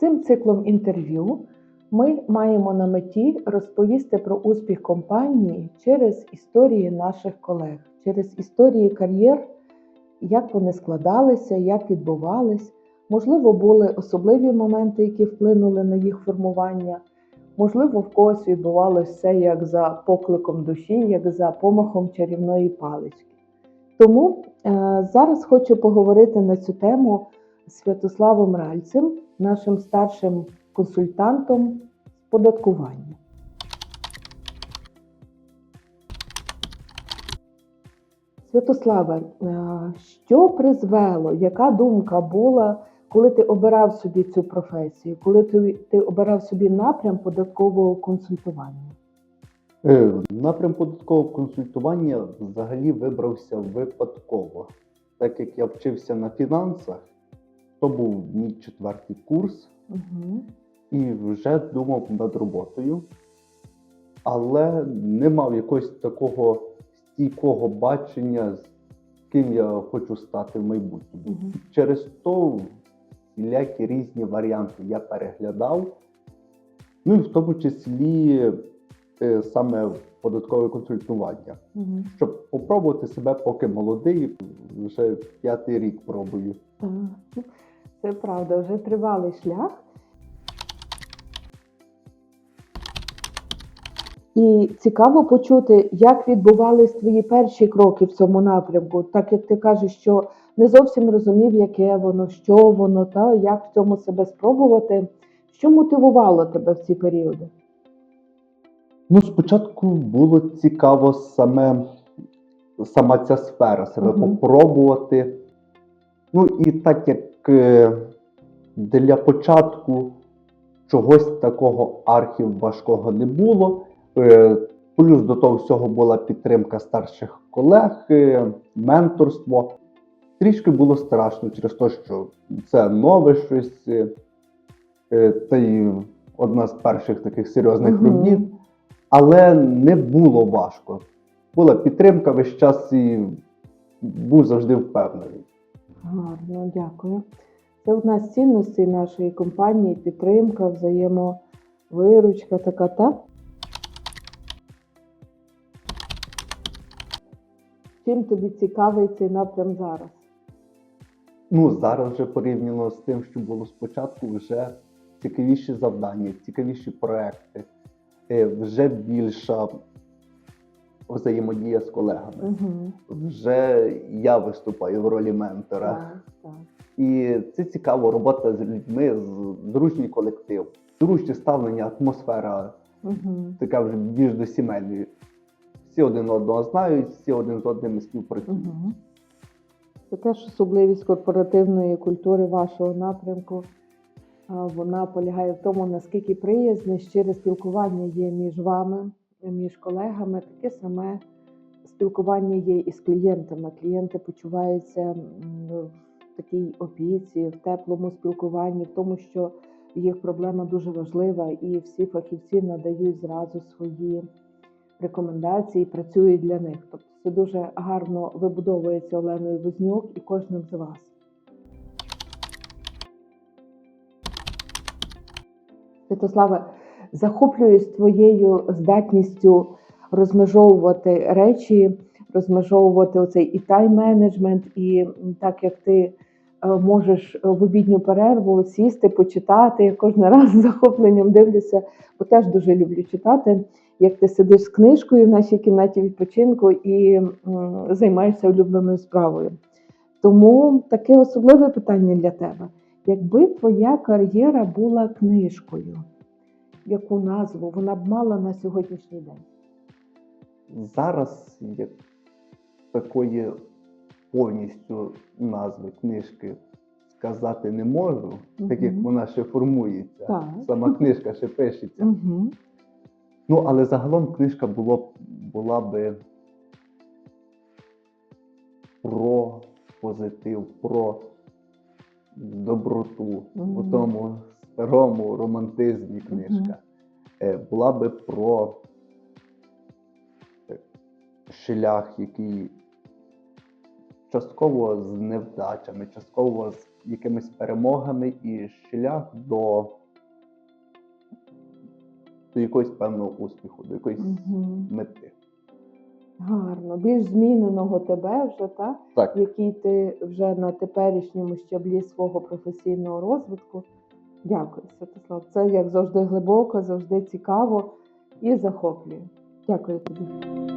Цим циклом інтерв'ю ми маємо на меті розповісти про успіх компанії через історії наших колег, через історії кар'єр, як вони складалися, як відбувались. Можливо, були особливі моменти, які вплинули на їх формування. Можливо, в когось відбувалося все як за покликом душі, як за помахом чарівної палички. Тому е, зараз хочу поговорити на цю тему з Святославом Ральцем, нашим старшим консультантом з податкування. Святославе, е, що призвело, яка думка була, коли ти обирав собі цю професію, коли ти, ти обирав собі напрям податкового консультування? Е, Напрям податкового консультування взагалі вибрався випадково. Так як я вчився на фінансах, то був мій четвертий курс Угу. і вже думав над роботою, але не мав якогось такого стійкого бачення, з ким я хочу стати в майбутньому. Угу. Через то всілякі різні варіанти я переглядав. Ну і в тому числі е, саме податкове консультування. Угу. Щоб попробувати себе, поки молодий, вже п'ятий рік пробую. Це правда, вже тривалий шлях. І цікаво почути, як відбувались твої перші кроки в цьому напрямку, так як ти кажеш, що не зовсім розумів, яке воно, що воно, та як в цьому себе спробувати. Що мотивувало тебе в ці періоди? Ну, спочатку було цікаво саме сама ця сфера, себе Мгм. попробувати. Ну і так як е, для початку чогось такого архів важкого не було. е, Плюс до того всього була підтримка старших колег, е, менторство. Трішки було страшно через те, що це нове щось, та й одна з перших таких серйозних Мгм. робіт. Але не було важко. Була підтримка весь час і був завжди впевнений. Гарно, дякую. Це одна з цінностей нашої компанії підтримка, взаємовиручка така, так? Чим тобі цікавий цей напрям зараз? Ну, зараз вже порівняно з тим, що було спочатку, вже цікавіші завдання, цікавіші проекти, вже більша взаємодія з колегами. Угу. Вже я виступаю в ролі ментора. Так, так. І це цікаво робота з людьми, з дружній колектив, дружнє ставлення, атмосфера, Угу. така вже більш до сімейної. Всі один одного знають, всі один з одним співпрацюють. Угу. Це теж особливість корпоративної культури вашого напрямку. Вона полягає в тому, наскільки приязне, щире спілкування є між вами, між колегами. Таке саме спілкування є і з клієнтами. Клієнти почуваються в такій опіці, в теплому спілкуванні, в тому, що їх проблема дуже важлива, і всі фахівці надають зразу свої рекомендації, працюють для них. Тобто це дуже гарно вибудовується Оленою Вознюк і кожним з вас. Святославе, захоплююсь твоєю здатністю розмежовувати речі, розмежовувати оцей і тайм-менеджмент, і так як ти е, можеш в обідню перерву сісти, почитати. Я кожен раз з захопленням дивлюся, бо теж дуже люблю читати. Як ти сидиш з книжкою в нашій кімнаті відпочинку і займаєшся улюбленою справою. Тому таке особливе питання для тебе. Якби твоя кар'єра була книжкою, яку назву вона б мала на сьогоднішній день? Зараз як такої повністю назви книжки сказати не можу, так як вона ще формується. Так. Сама книжка ще пишеться. Угу. Ну, але загалом книжка було, була би про позитив, про доброту Мгм. у тому старому романтизмі книжка. Е, Була би про е, шлях, який частково з невдачами, частково з якимись перемогами і шлях до, до якогось певного успіху, до якоїсь Мгм. мети. Гарно. Більш зміненого тебе вже, та? Так, який ти вже на теперішньому щаблі свого професійного розвитку. Дякую, Святослав. Це як завжди глибоко, завжди цікаво і захоплює. Дякую тобі.